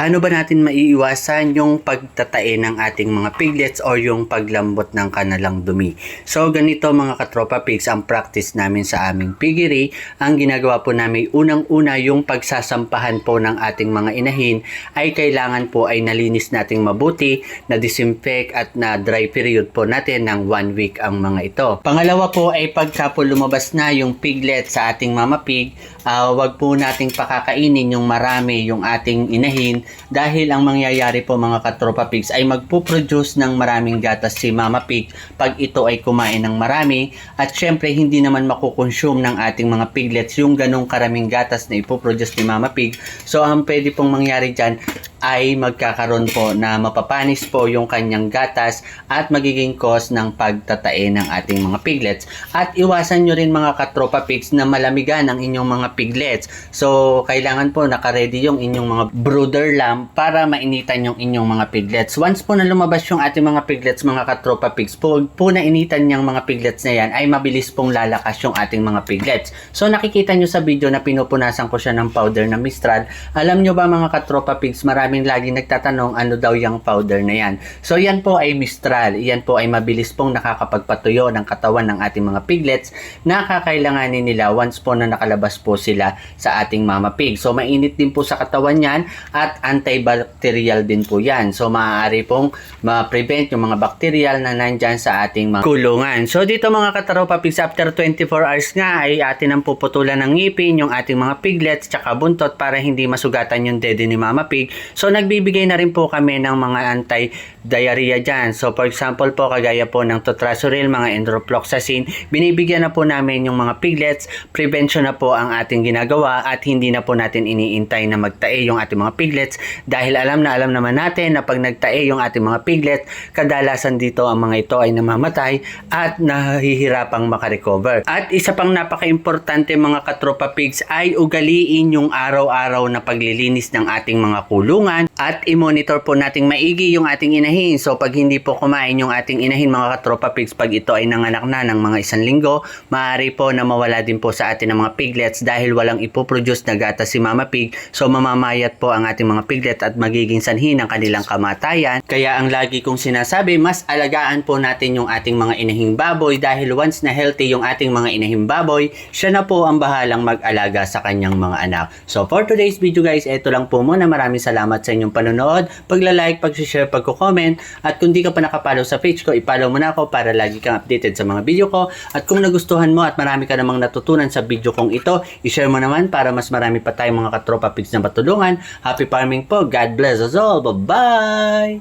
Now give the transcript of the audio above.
paano ba natin maiiwasan yung pagtatae ng ating mga piglets or yung paglambot ng kanalang dumi? So, ganito mga katropa pigs, ang practice namin sa aming piggery. Ang ginagawa po namin, unang-una yung pagsasampahan po ng ating mga inahin ay kailangan po ay nalinis nating mabuti, na disinfect at na dry period po natin ng one week ang mga ito. Pangalawa po ay pagka po lumabas na yung piglet sa ating mama pig, ah, wag po nating pakakainin yung marami yung ating inahin dahil ang mangyayari po mga katropa pigs ay magpuproduce ng maraming gatas si mama pig pag ito ay kumain ng marami at syempre hindi naman makukonsume ng ating mga piglets yung ganong karaming gatas na ipoproduce ni mama pig. So ang pwede pong mangyari dyan ay magkakaroon po na mapapanis po yung kanyang gatas at magiging cause ng pagtatae ng ating mga piglets. At iwasan nyo rin mga katropa pigs na malamigan ang inyong mga piglets. So, kailangan po nakaredy yung inyong mga brooder lamp para mainitan yung inyong mga piglets. Once po na lumabas yung ating mga piglets mga katropa pigs, po, po na initan yung mga piglets na yan ay mabilis pong lalakas yung ating mga piglets. So, nakikita nyo sa video na pinupunasan ko siya ng powder na Mistral. Alam nyo ba mga katropa pigs, maraming lagi nagtatanong ano daw yung powder na yan. So, yan po ay Mistral. Yan po ay mabilis pong nakakapagpatuyo ng katawan ng ating mga piglets na kakailanganin nila once po na nakalabas po sila sa ating mama pig. So, mainit din po sa katawan yan at antibacterial din po yan. So, maaari pong ma-prevent yung mga bacterial na nandyan sa ating mga kulungan. So, dito mga kataropa pigs, after 24 hours nga ay atin ang puputulan ng ngipin yung ating mga piglets tsaka buntot para hindi masugatan yung dede ni mama pig. Nagbibigay na rin po kami ng mga anti-diarrhea dyan. So, for example po, kagaya po ng totrasoril, mga enrofloxacin, binibigyan na po namin yung mga piglets. Prevention na po ang ating ginagawa at hindi na po natin iniintay na magtae yung ating mga piglets dahil alam na alam naman natin na pag nagtae yung ating mga piglets, kadalasan dito ang mga ito ay namamatay at nahihirapang makarecover. At isa pang napaka-importante mga katropa pigs ay ugaliin yung araw-araw na paglilinis ng ating mga kulungan at i-monitor po nating maigi yung ating inahin. So pag hindi po kumain yung ating inahin mga katropa pigs pag ito ay nanganak na ng mga isang linggo, maaari po na mawala din po sa atin ng mga piglets dahil walang ipoproduce na gatas si mama pig. So mamamayat po ang ating mga piglet at magiging sanhi ng kanilang kamatayan. Kaya ang lagi kong sinasabi, mas alagaan po natin yung ating mga inahing baboy dahil once na healthy yung ating mga inahing baboy, siya na po ang bahalang mag-alaga sa kanyang mga anak. So for today's video guys, ito lang po muna. Maraming salamat sa inyong panonood, pagla-like, pag-share, pag-comment. At kung di ka pa nakapollow sa page ko, ipollow mo na ako para lagi kang updated sa mga video ko. At kung nagustuhan mo at marami ka namang natutunan sa video kong ito, i-share mo naman para mas marami pa tayong mga katropa pigs na matulungan. Happy farming po. God bless us all. Bye-bye!